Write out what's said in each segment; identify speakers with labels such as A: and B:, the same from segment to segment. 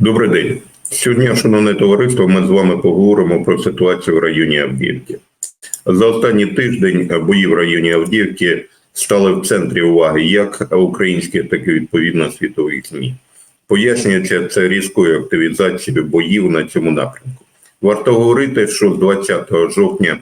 A: Добрий день. Сьогодні, шановне товариство, ми з вами поговоримо про ситуацію в районі Авдіївки. За останній тиждень бої в районі Авдіївки стали в центрі уваги як українських, так і відповідно світових ЗМІ. Пояснюється це різкою активізацією боїв на цьому напрямку. Варто говорити, що з 20 жовтня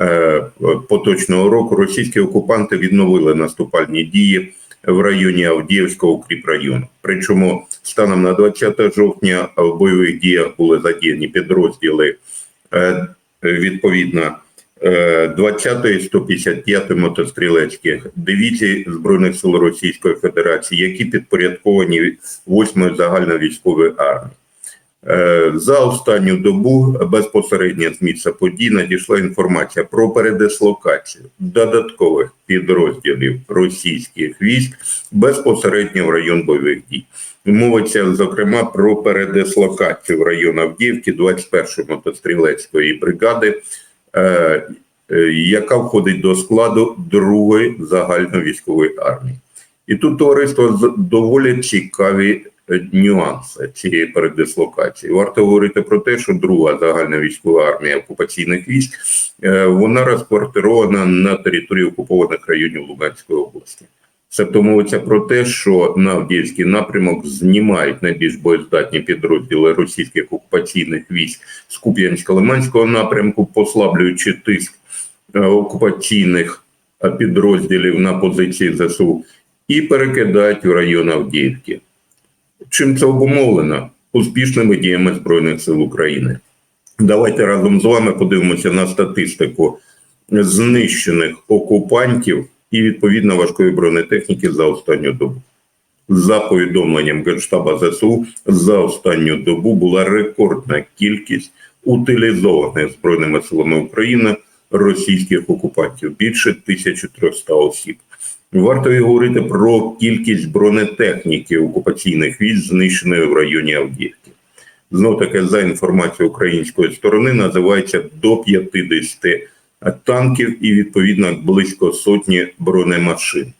A: е, поточного року російські окупанти відновили наступальні дії в районі Авдіївського укріпрайону. Причому станом на 20 жовтня в бойових діях були задіяні підрозділи е, відповідно е, 20-ї 155-ї мотострілецьких дивізій Збройних сил Російської Федерації, які підпорядковані 8-ї загальновійськової армії. Е, За останню добу безпосередньо з місця подій надійшла інформація про передислокацію додаткових підрозділів російських військ безпосередньо в район бойових дій. Мовиться зокрема про передислокацію в район Авдіївки 21-ї мотострілецької бригади, е, е, яка входить до складу другої загальновійськової армії. І тут товариство доволі цікаві е, нюанси цієї передислокації. Варто говорити про те, що друга загальна військова армія окупаційних військ е, вона розквартирована на території окупованих районів Луганської області. Тобто мовиться про те, що на Авдіївський напрямок знімають найбільш боєздатні підрозділи російських окупаційних військ з Куп'янсько-Лиманського напрямку, послаблюючи тиск е, окупаційних підрозділів на позиції ЗСУ, і перекидають в район Авдіївки. Чим це обумовлено? Успішними діями Збройних сил України. Давайте разом з вами подивимося на статистику знищених окупантів і відповідно важкої бронетехніки за останню добу. За повідомленням Генштаба ЗСУ, за останню добу була рекордна кількість утилізованих Збройними силами України російських окупантів більше 1300 осіб. Варто і говорити про кількість бронетехніки окупаційних військ, знищеної в районі Авдіївки. Знов таки, за інформацією української сторони, називається до 50 танків і відповідно близько сотні бронемашин.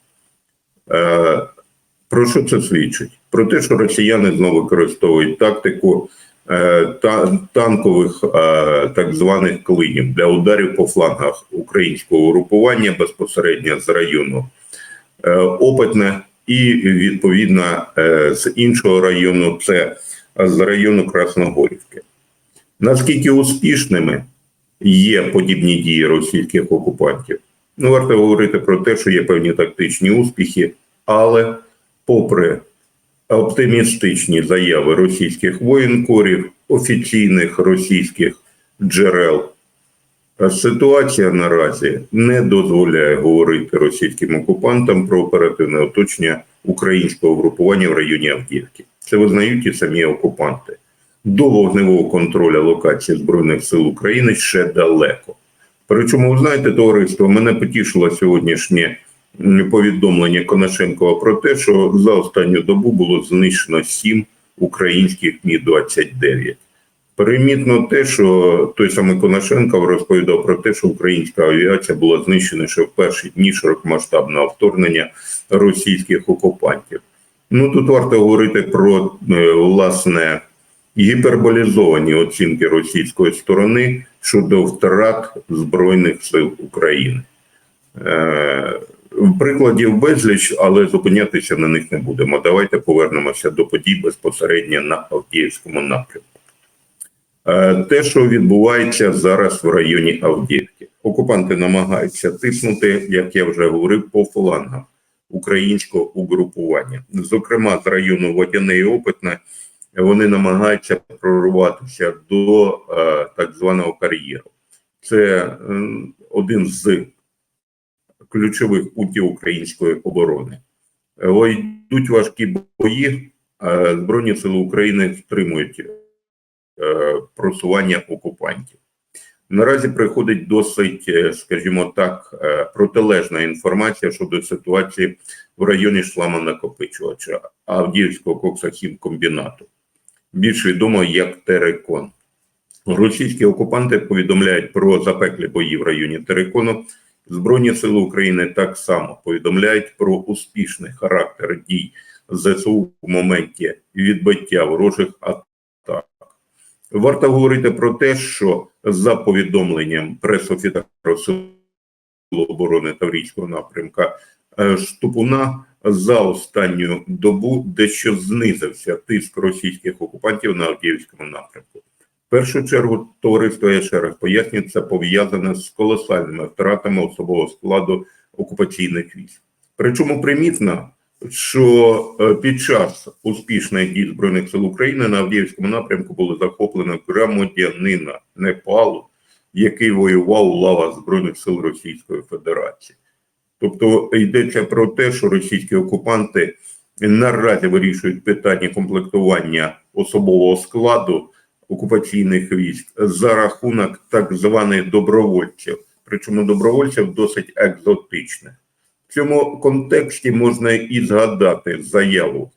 A: Е, Про що це свідчить? Про те, що росіяни знову використовують тактику е, та, танкових е, так званих клинів для ударів по флангах українського угрупування безпосередньо з району Опитне і відповідно е, з іншого району це з району Красногорівки. Наскільки успішними є подібні дії російських окупантів? Ну, варто говорити про те, що є певні тактичні успіхи, але попри оптимістичні заяви російських воєнкорів, офіційних російських джерел, ситуація наразі не дозволяє говорити російським окупантам про оперативне оточення українського групування в районі Авдіївки. Це визнають і самі окупанти. До вогневого контролю локації Збройних сил України ще далеко. Причому, ви знаєте, товариство, мене потішило сьогоднішнє повідомлення Конашенкова про те, що за останню добу було знищено сім українських Мі-29. Примітно те, що той самий Конашенков розповідав про те, що українська авіація була знищена ще в перші дні широкомасштабного вторгнення російських окупантів. Ну тут варто говорити про е, власне гіперболізовані оцінки російської сторони щодо втрат Збройних сил України. Е, Прикладів безліч, але зупинятися на них не будемо. Давайте повернемося до подій безпосередньо на Авдіївському напрямку. Е, Те, що відбувається зараз в районі Авдіївки, окупанти намагаються тиснути, як я вже говорив, по флангам українського угрупування. Зокрема, з району Водяне і Опитне вони намагаються прорватися до е, так званого кар'єру. Це один з ключових путів української оборони. Е, Йдуть важкі бої, Збройні сили України стримують е, просування окупантів. Наразі приходить досить, е, скажімо так, е, протилежна інформація щодо ситуації в районі шлама накопичувача Авдіївського коксахімкомбінату, більш відомо як Терекон. Російські окупанти повідомляють про запеклі бої в районі Терекону. Збройні сили України так само повідомляють про успішний характер дій ЗСУ в моменті відбиття ворожих атак Варто говорити про те, що за повідомленням пресофіцера Сил оборони Таврійського напрямка е, Штупуна за останню добу дещо знизився тиск російських окупантів на Авдіївському напрямку. В першу чергу товариство я ще раз пояснюю, це пов'язане з колосальними втратами особового складу окупаційних військ. Причому примітно, що е, під час успішних дій Збройних сил України на Авдіївському напрямку було захоплено громадянина Непалу, який воював у лавах Збройних сил Російської Федерації. Тобто йдеться про те, що російські окупанти наразі вирішують питання комплектування особового складу окупаційних військ за рахунок так званих добровольців, причому добровольців досить екзотичних. В цьому контексті можна і згадати заяву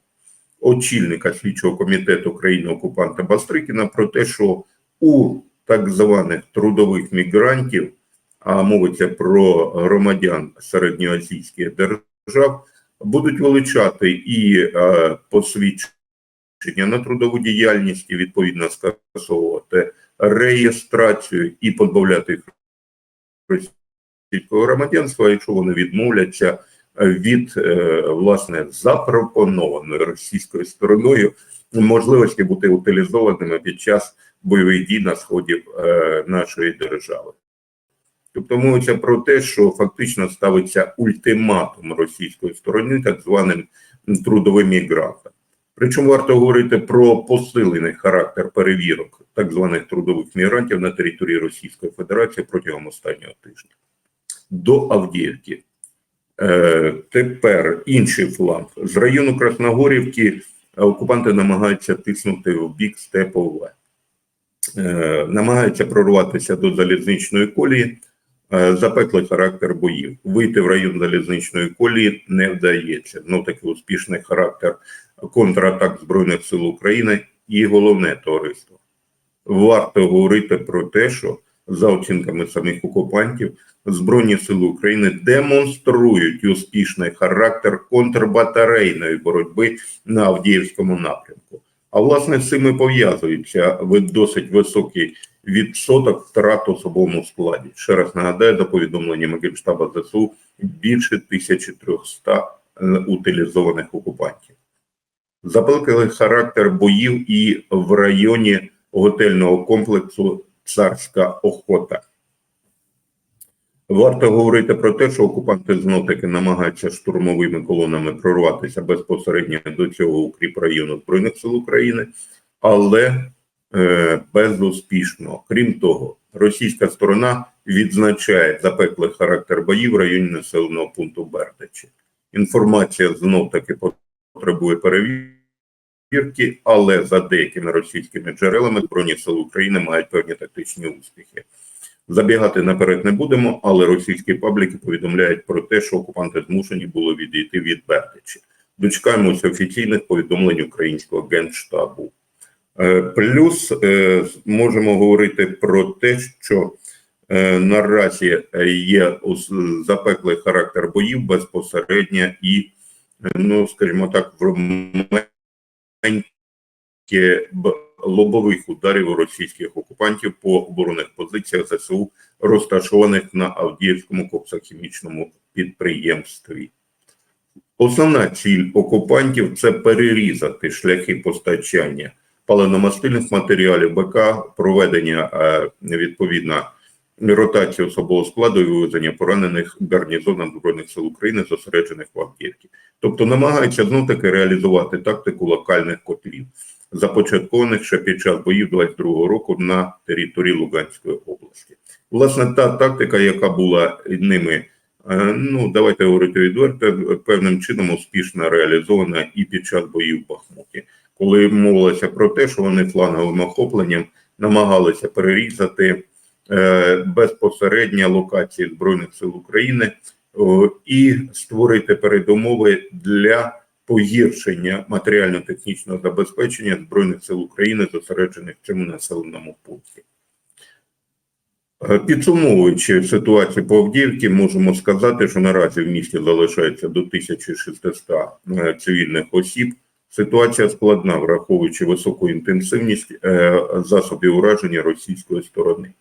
A: очільника слідчого комітету країни-окупанта Бастрикіна про те, що у так званих трудових мігрантів, а мовиться про громадян середньоазійських держав, будуть вилучати і е, посвідчення на трудову діяльність, і відповідно скасовувати реєстрацію і позбавляти їх російського громадянства, якщо вони відмовляться від е, власне запропонованої російською стороною можливості бути утилізованими під час бойових дій на сході е, нашої держави. Тобто мовиться про те, що фактично ставиться ультиматум російської сторони так званим трудовим мігрантам. Причому варто говорити про посилений характер перевірок так званих трудових мігрантів на території Російської Федерації протягом останнього тижня. До Авдіївки. Е, тепер інший фланг. З району Красногорівки окупанти намагаються тиснути в бік Степове. Е, намагаються прорватися до залізничної колії, е, запеклий характер боїв. Вийти в район залізничної колії не вдається. Ну такий успішний характер контратак Збройних сил України і головне товариство. Варто говорити про те, що за оцінками самих окупантів, Збройні сили України демонструють успішний характер контрбатарейної боротьби на Авдіївському напрямку. А власне з цим і пов'язується досить високий відсоток втрат особовому складі. Ще раз нагадаю, за повідомленнями Генштаба ЗСУ більше 1300 утилізованих окупантів. Запеклий характер боїв і в районі готельного комплексу Царська охота. Варто говорити про те, що окупанти знов таки намагаються штурмовими колонами прорватися безпосередньо до цього укріп району Збройних сил України, але е, безуспішно. Крім того, російська сторона відзначає запеклий характер боїв в районі населеного пункту Бердичі. Інформація знов таки потребує перевірки, але за деякими російськими джерелами Збройні сили України мають певні тактичні успіхи. Забігати наперед не будемо, але російські пабліки повідомляють про те, що окупанти змушені були відійти від Бердичі. Дочекаємося офіційних повідомлень українського генштабу. Е, плюс е, можемо говорити про те, що е, наразі є запеклий характер боїв безпосередньо і, ну скажімо так, в лобових ударів російських окупантів по оборонних позиціях ЗСУ, розташованих на Авдіївському коксохімічному підприємстві. Основна ціль окупантів це перерізати шляхи постачання паливно-мастильних матеріалів БК, проведення е, відповідно ротації особового складу і вивезення поранених гарнізоном Збройних сил України, зосереджених в Авдіївці. Тобто намагаються знов таки реалізувати тактику локальних котлів започаткованих ще під час боїв 22-го року на території Луганської області. Власне, та тактика, яка була ними, е, ну давайте говорити відверто, певним чином успішно реалізована і під час боїв в Бахмуті, коли мовилося про те, що вони фланговим охопленням намагалися перерізати безпосередньо локації Збройних сил України і створити передумови для погіршення матеріально-технічного забезпечення Збройних сил України, зосереджених в цьому населеному пункті. Е, підсумовуючи ситуацію по Авдіївці, можемо сказати, що наразі в місті залишається до 1600 е, цивільних осіб, Ситуація складна, враховуючи високу інтенсивність е, засобів ураження російської сторони,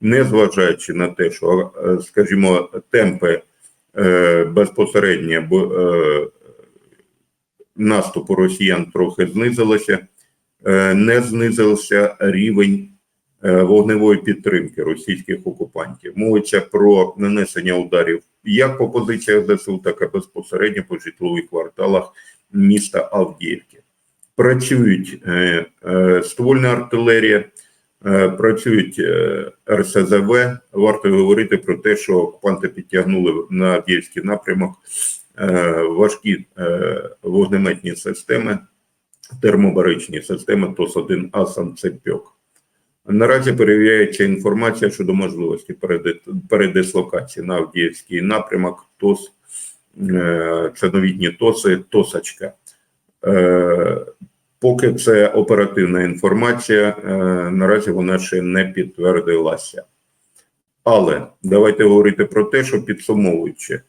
A: незважаючи на те, що, е, скажімо, темпи е, безпосередньо е, наступу росіян трохи знизилися, не знизився рівень вогневої підтримки російських окупантів. Мовиться про нанесення ударів як по позиціях ЗСУ, так і безпосередньо по житлових кварталах міста Авдіївки. Працюють ствольна артилерія, працюють е, РСЗВ. Варто говорити про те, що окупанти підтягнули на Авдіївський напрямок е, важкі е, вогнеметні системи, термобаричні системи ТОС-1 А «Санцепьок». Наразі перевіряється інформація щодо можливості передислокації на Авдіївський напрямок ТОС, е, це новітні ТОСи, ТОСочка. Поки це оперативна інформація, е, наразі вона ще не підтвердилася. Але давайте говорити про те, що підсумовуючи, е,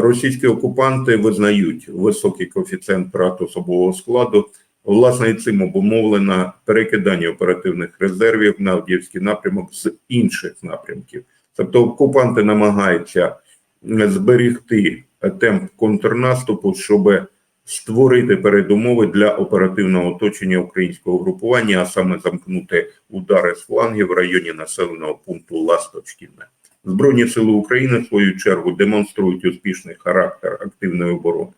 A: російські окупанти визнають високий коефіцієнт втрат особового складу. Власне, і цим обумовлено перекидання оперативних резервів на Авдіївський напрямок з інших напрямків. Тобто окупанти намагаються зберігти темп контрнаступу, щоб створити передумови для оперативного оточення українського групування, а саме замкнути удари з флангів в районі населеного пункту Ласточкіне. Збройні сили України, в свою чергу, демонструють успішний характер активної оборони.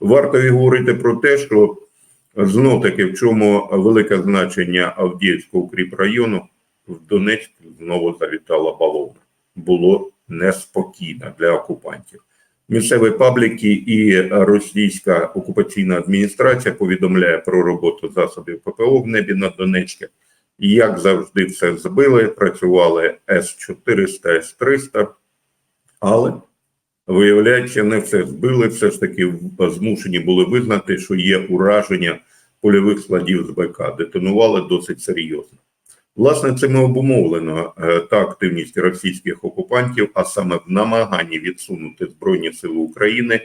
A: Варто і говорити про те, що знов таки в чому велике значення Авдіївського укріпрайону в Донецьк знову завітала баловна. Було неспокійно для окупантів. Місцеві пабліки і російська окупаційна адміністрація повідомляє про роботу засобів ППО в небі над Донецьком. І, Як завжди, все збили, працювали С-400, С-300, але виявляється, не все збили. Все ж таки змушені були визнати, що є ураження польових складів з БК. Детонували досить серйозно. Власне, цим обумовлено е, та активність російських окупантів, а саме в намаганні відсунути Збройні Сили України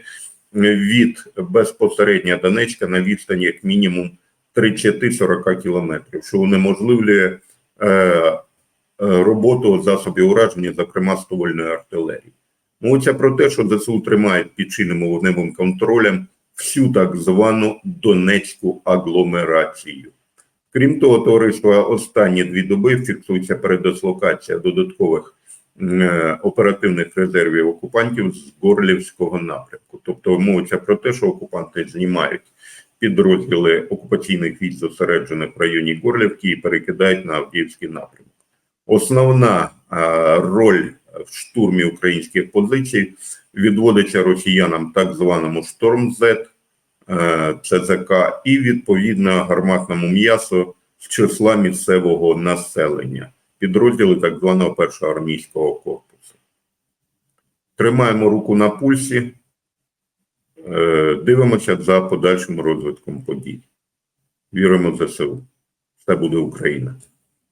A: від безпосередньо Донецька на відстані як мінімум 30-40 кілометрів, що унеможливлює е, е, роботу засобів ураження, зокрема ствольної артилерії. Мовиться про те, що ЗСУ тримають під чинним вогневим контролем всю так звану Донецьку агломерацію. Крім того, товариство останні дві доби фіксується передислокація додаткових е, оперативних резервів окупантів з Горлівського напрямку. Тобто мовиться про те, що окупанти знімають підрозділи окупаційних військ, зосереджених в районі Горлівки, і перекидають на Авдіївський напрямок. Основна роль в штурмі українських позицій відводиться росіянам так званому «Шторм З», е, ЦЗК і відповідно гарматному м'ясу з числа місцевого населення, підрозділи так званого першого армійського корпусу. Тримаємо руку на пульсі, е, дивимося за подальшим розвитком подій. Віримо в ЗСУ. Це буде Україна.